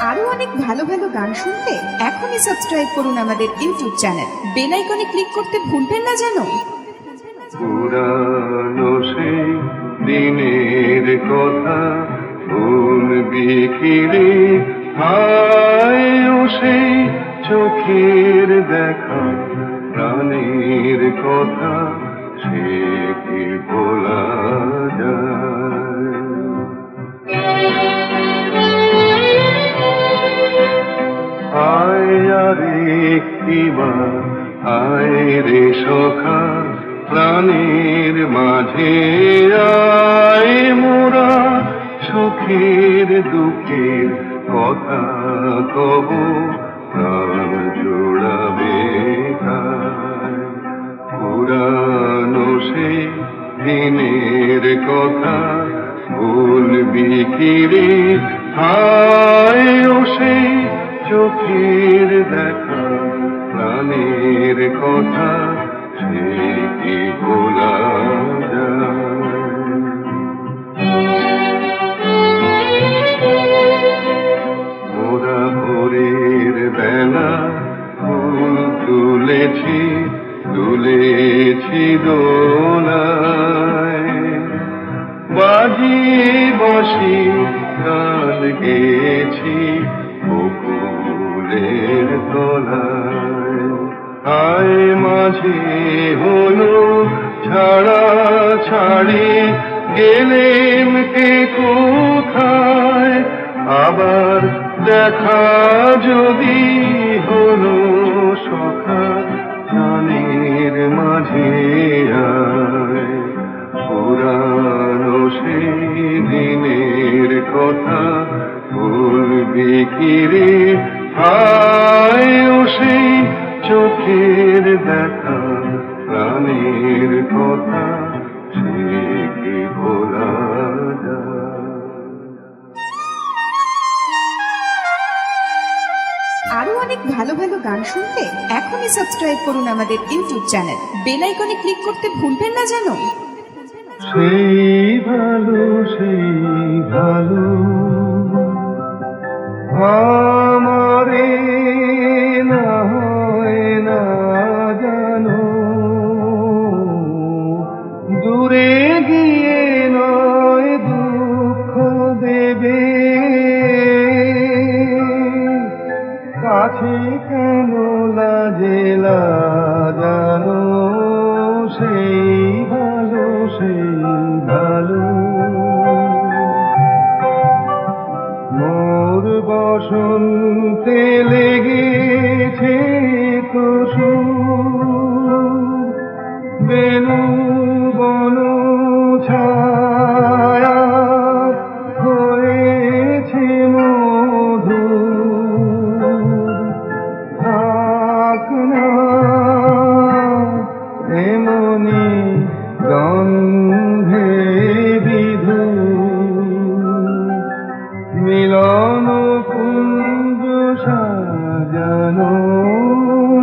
আরও অনেক ভালো ভালো গান শুনতে এখনই সাবস্ক্রাইব করুন আমাদের ইউটিউব চ্যানেল বেল আইকনে ক্লিক করতে ভুলবেন না যেন। দিনের কথা ভুলবি কিরে হায় ও সেই চোখের দেখা, প্রাণের কথা সে কি বলা যায়? আরে একটিবার আয় রে সখা, প্রাণের মাঝে আয় মোরা, সুখের দুঃখের কথা কব, প্রাণ জোড়াবে। পুরানো সে দিনের কথা ভুলবি কিরে হায় দেখা যদি হলো সখা জানের মাঝে পুরানো সেই দিনের কথা ভুলবি কিরে? সাবস্ক্রাইব করুন আমাদের ইউটিউব চ্যানেল বেল আইকনে ক্লিক করতে ভুলবেন না যেন সেই ভালো সেই ভালো।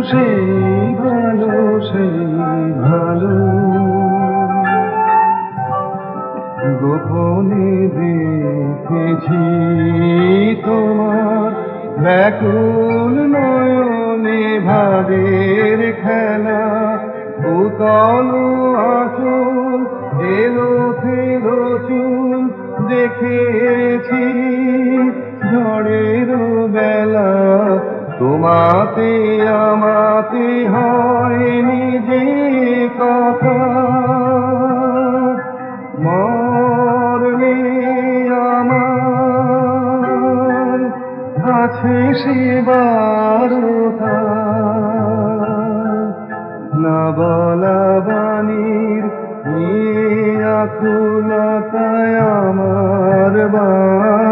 সেই ভালো সেই ভালো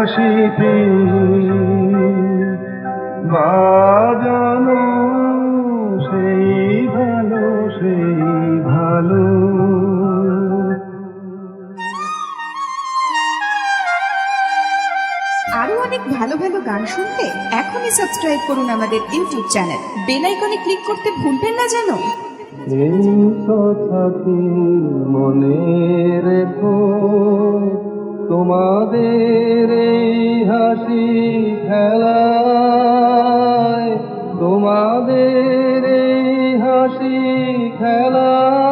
বাসিতে বাজানো সেই ভালো সেই ভালো। আরও অনেক ভালো ভালো গান শুনতে এখনই সাবস্ক্রাইব করুন আমাদের ইউটিউব চ্যানেল বেল আইকনে ক্লিক করতে ভুলবেন না যেন। এই কথাটি মনে রেখো। তোমাদের হাসি খেলায় তোমাদের হাসি খেলায়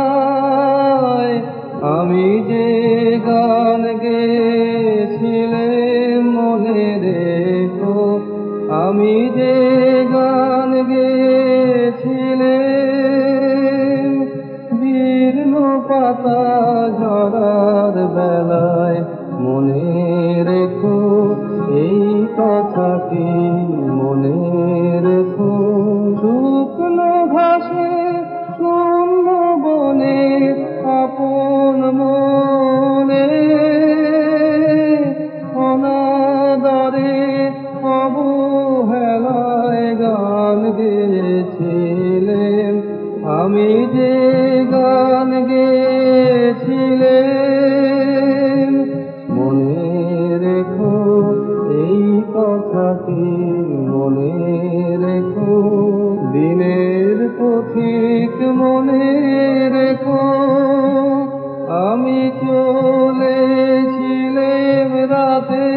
রাতে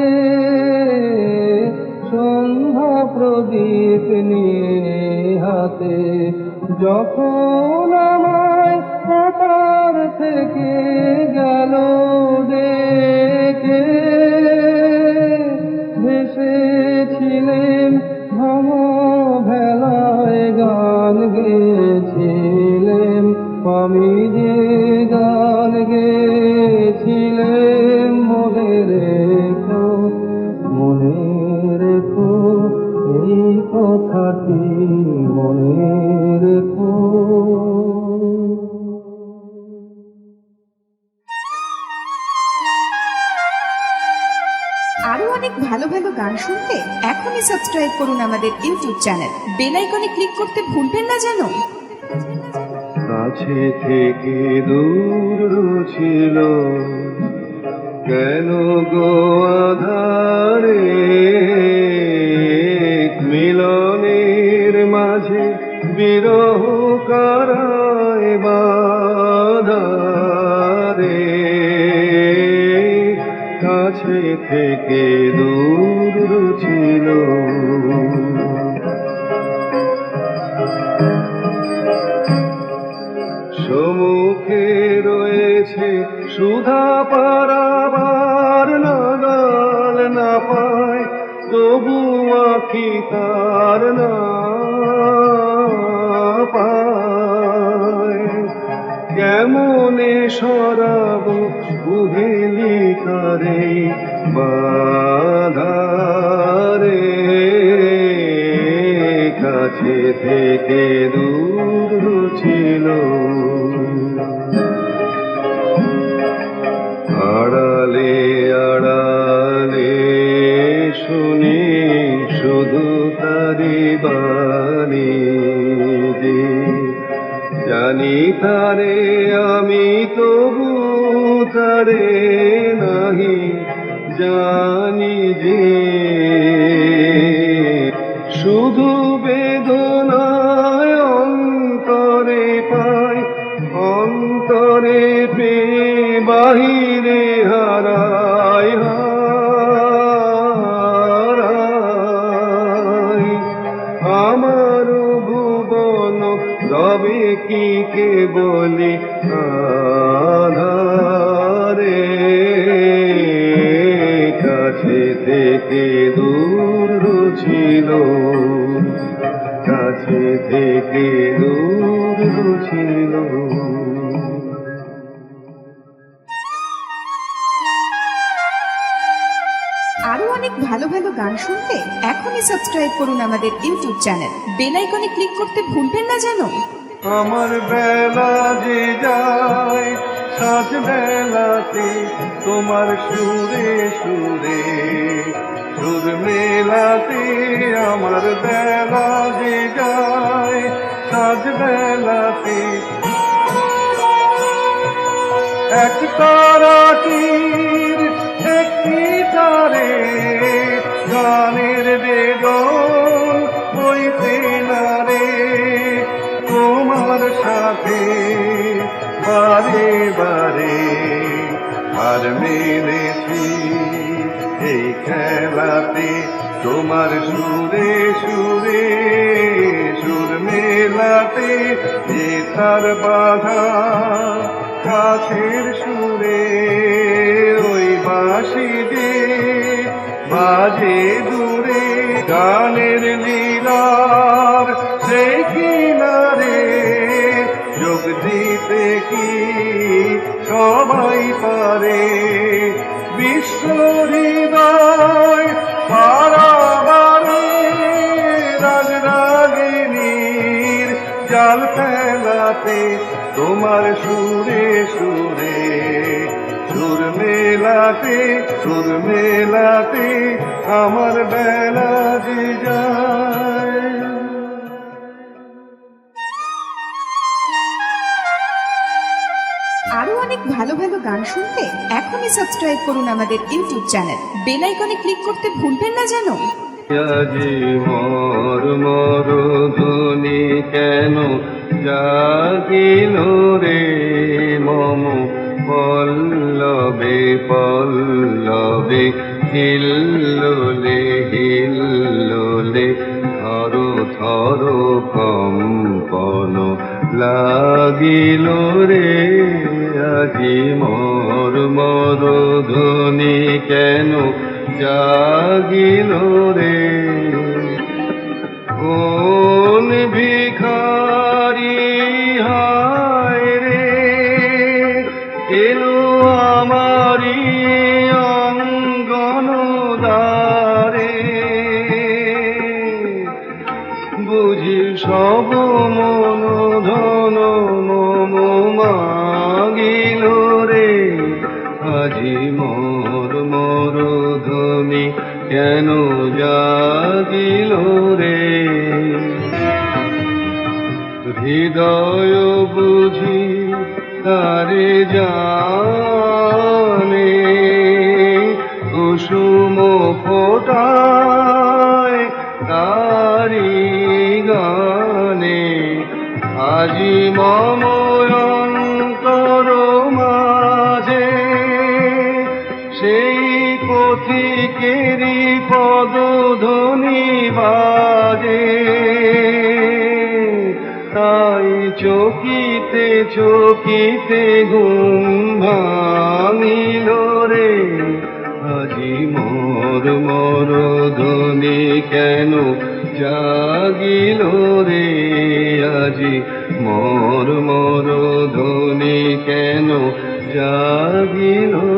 সন্ধ্যা প্রদীপ নিয়ে হাতে যখন আমায় থেকে গেল সাবস্ক্রাইব করুন আমাদের ইউটিউব চ্যানেল। বেল আইকনে ক্লিক করতে ভুলবেন না যেন। কাছে থেকে দূর ছিল কেন গো আধারে? মিলনের মাঝে বিরহ পারাবার নাগাল না পায় তবু আখি তার না পায় কেমনে সরাব কুহেলি করে বাধারে, কাছে থেকে দূর শুনতে এখনই সাবস্ক্রাইব করুন আমাদের ইউটিউব চ্যানেল বেল আইকনে ক্লিক করতে ভুলবেন না যেন। আমার বেলা যে যায়, সাজ বেলাতে তোমার সুরে সুরে। সুর মেলাতে আমার বেলা যে যায়, সাজ বেলাতে। এক তারা একটি গানের বেদন হইতে না রে। তোমার সাথে বারে বারে আর মেলেছি। এই খেলাতে তোমার সুরে সুরে, সুর মেলাতে যে তার বাধা কাছের সুরে। ওই বাসি যে বাজে দূরে গানের লীলার সে কিনারে যোগ দিতে কি সবাই পারে? বিশ্ব হৃদয় পারাবারে রাগ রাগিনীর জাল ফেলাতে তোমার সুরে সুরে সুর মেলাতে সুর মেলাতে আমার বেলা যে যায়। আরও অনেক ভালো ভালো গান শুনতে এখনই সাবস্ক্রাইব করুন আমাদের ইউটিউব চ্যানেল বেল আইকনে ক্লিক করতে ভুলবেন না জানো। মর মর ধ্বনি কেন জাগিল রে মম? পল্লবে পল্লবে হিল্লোলে হিল্লোলে থর থর কম্পন লাগিল রে। আজি মর মর ধ্বনি কেন জাগিল রে? কোন ভিখারি জানে কুসুম ফোটায় তারি গানে। আজি মম অন্তর মাঝে সেই পথিকেরই পদধ্বনি বাজে চকিতে চকিতে ঘুম ভাঙিল রে। আজি মোর মোর ধ্বনি কেন জাগিল রে? আজি মোর মোর ধ্বনি কেন জাগিল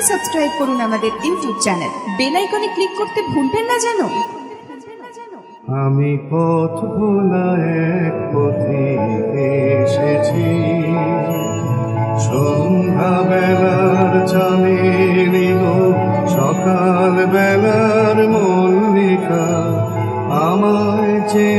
এখনই সাবস্ক্রাইব করুন আমাদের ইউটিউব চ্যানেল বেল আইকনে ক্লিক করতে ভুলবেন না জানো আমি পথ ভোলা এক পথে এসেছি। সন্ধ্যা বেলার চাঁদের গো সকাল বেলার মল্লিকা আমায় চেন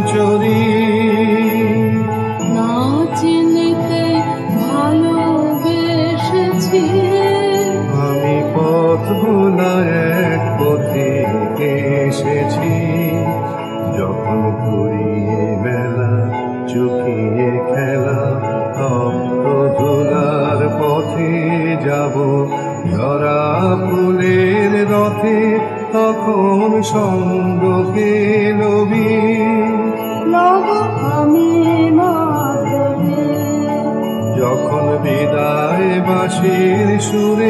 সঞ্চরী না চিনিতে ভালোবেসেছি। আমি পথ ভোলা এক পথে এসেছি। যখন ঘুরিয়ে মেলা চুকিয়ে খেলা তপ্ত ধুলার পথে যাব। ধরা ফুলের রথে তখন সঙ্গ to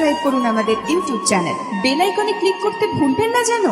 সাবস্ক্রাইব করুন আমাদের ইউটিউব চ্যানেল বেল আইকনে ক্লিক করতে ভুলবেন না যেন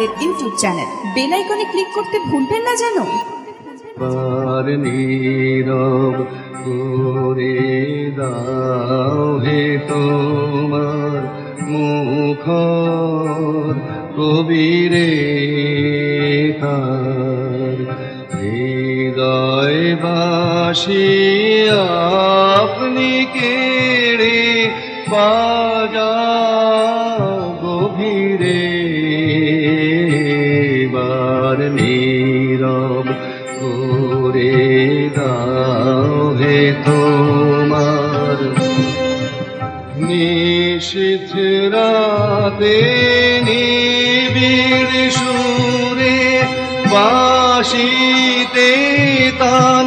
আমাদের ইউটিউব চ্যানেল। বেল আইকনে ক্লিক করতে ভুলবেন না যেন। তোমার মুখ কবিরে। করে দাও হে তোমার। নিষিদ্ধ নিবিড় সুরে বাসিতে তান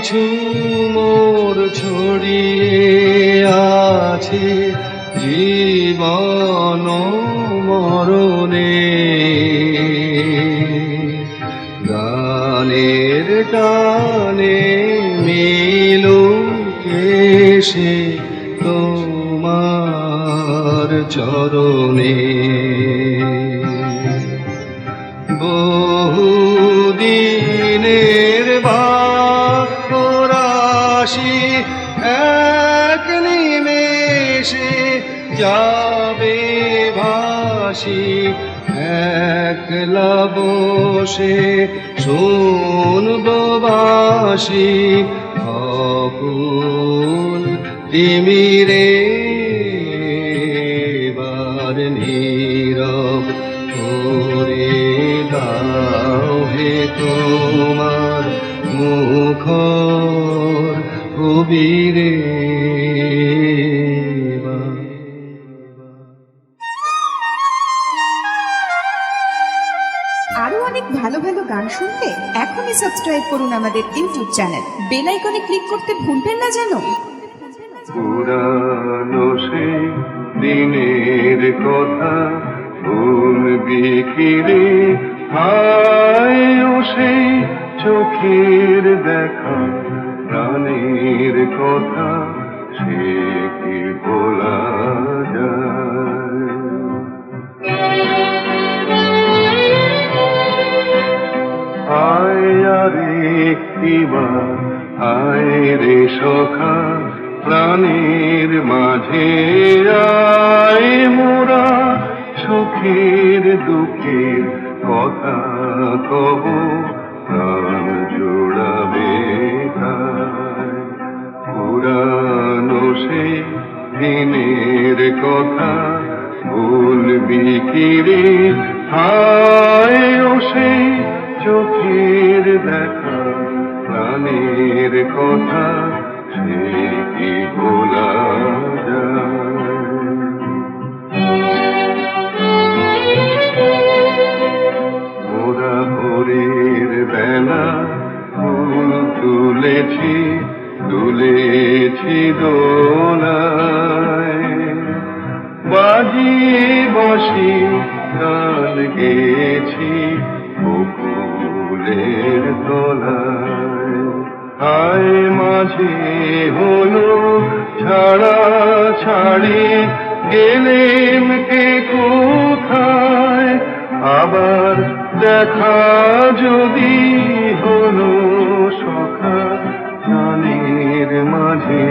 কিছু মোর ছড়িয়ে আছে জীবন মরণে। গানের টানে মিলো কেশে তোমার চরণে। আছি একলা বসে শুনব বাসি অকুল তিমি এখনই সাবস্ক্রাইব করুন আমাদের ইউটিউব চ্যানেল বেল আইকনে ক্লিক করতে ভুলবেন না যেন। পুরানো দিনের কথা কিরে হায় চোখের দেখা, প্রাণের কথা, সে কি বলা যায়? একটিবার আয় রে সখা, প্রাণীর মাঝে আয় মোরা, সুখের দুঃখের কথা কব, প্রাণ জোড়াবে। পুরানো সেই দিনের কথা ভুলবি কিরে হায় সেই চোখের দেখা প্রাণের কথা সে কি ভোলা বেলা তুলেছি তুলেছি বাজিয়ে বসি গান গেছি বকুলের তলায়। হায় মাঝে হলো ছাড়া ছাড়ি গেলেম কে কোথায়? আবার দেখা যদি হলো সখা প্রাণীর মাঝে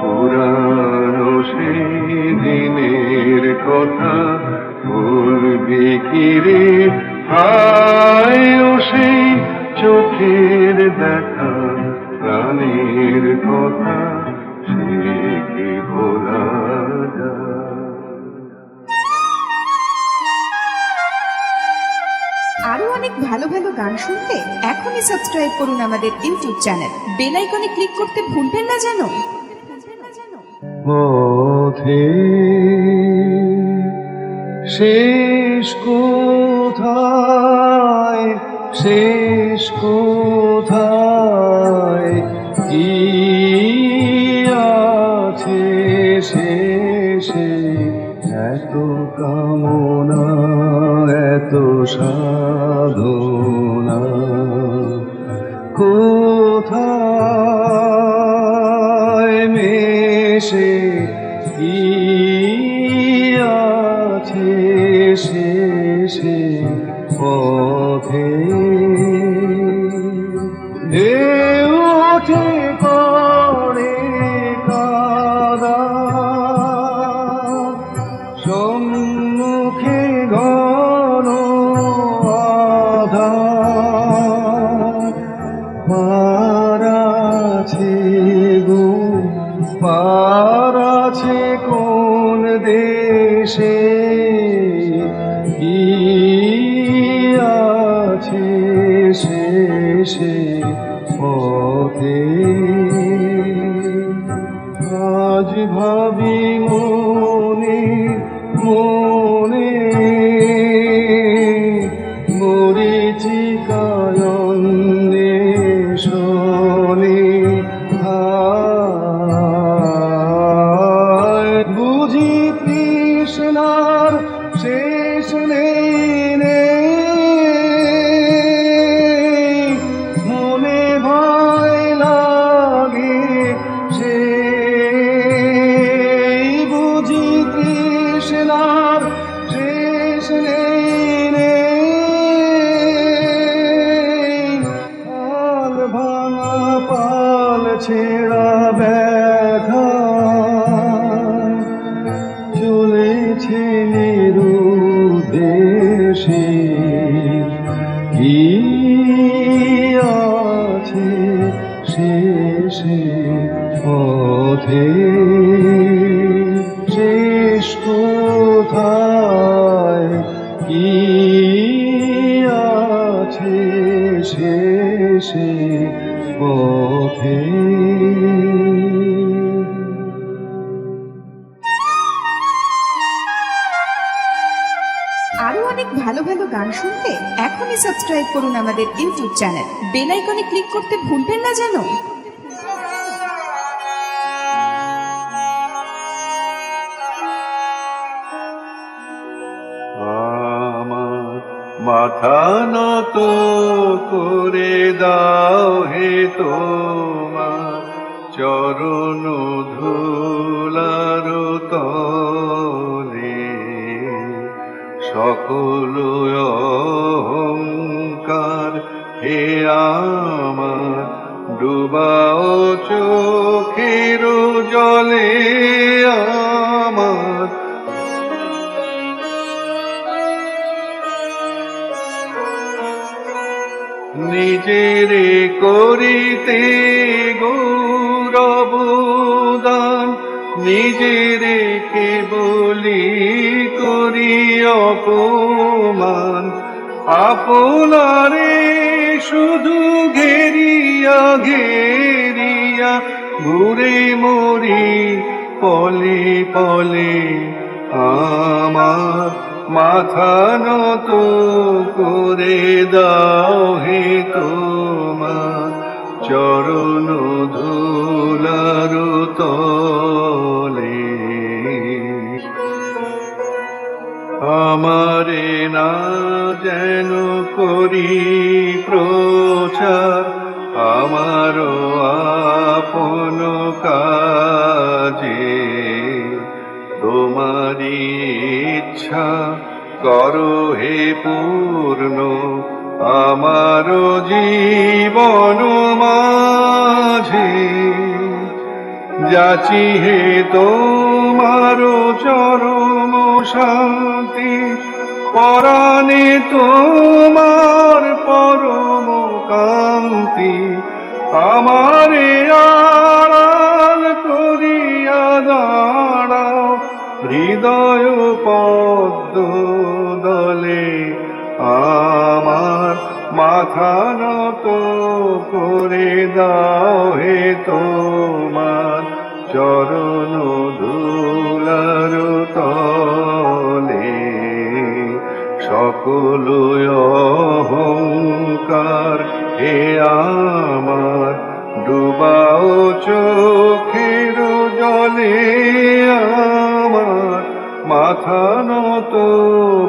পুরানো সেই দিনের কথা বলবি কিরে হায় সেই চোখের দেখা প্রাণীর কথা সে কি ভোলা আরও অনেক ভালো ভালো গান শুনতে এখনই সাবস্ক্রাইব করুন আমাদের ইউটিউব চ্যানেল বেল আইকনে ক্লিক করতে ভুলবেন না যেন। পথে শেষ কোথায়? শেষ কোথায়? কি আছে শেষে? এত কামনা এত সাধনা পাল ছেঁড়া করুন আমাদের ইউটিউব চ্যানেল। বেল আইকনে ক্লিক করতে ভুলবেন না যেন। মাথা নত করে দাও হে তোমার চরণ ধুলার তলে। সকল হে আমার ডুবাও চোখের জলে আমার। নিজেরে করিতে গৌরবদান নিজেরে কেবলি করি অপমান। আপনারে শুধু ঘেরিয়া ঘেরিয়া, ঘুরে মরি, পলে পলে, আমার মাথা নত করে দাও হে তোমার চরণ ধুলার তলে। আমারে না যেন করি প্রচার আমারও আপন কাজে। তোমারি ইচ্ছা করো হে পূর্ণ আমার জীবন মাঝে। যাচি হে তোমার চরম শান্তি পরাণে তোমার পরম কান্তি আমারে আড়াল করিয়া দাঁড়াও, হৃদয় পদ্ম দলে আমার মাথা নত করে দাও হে তোমার চরণ। সকল অহংকার হে আমার ডুবাও চোখের জলে আমার মাথা নত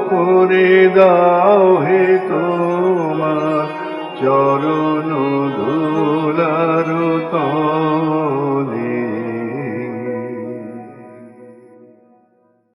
করে দাও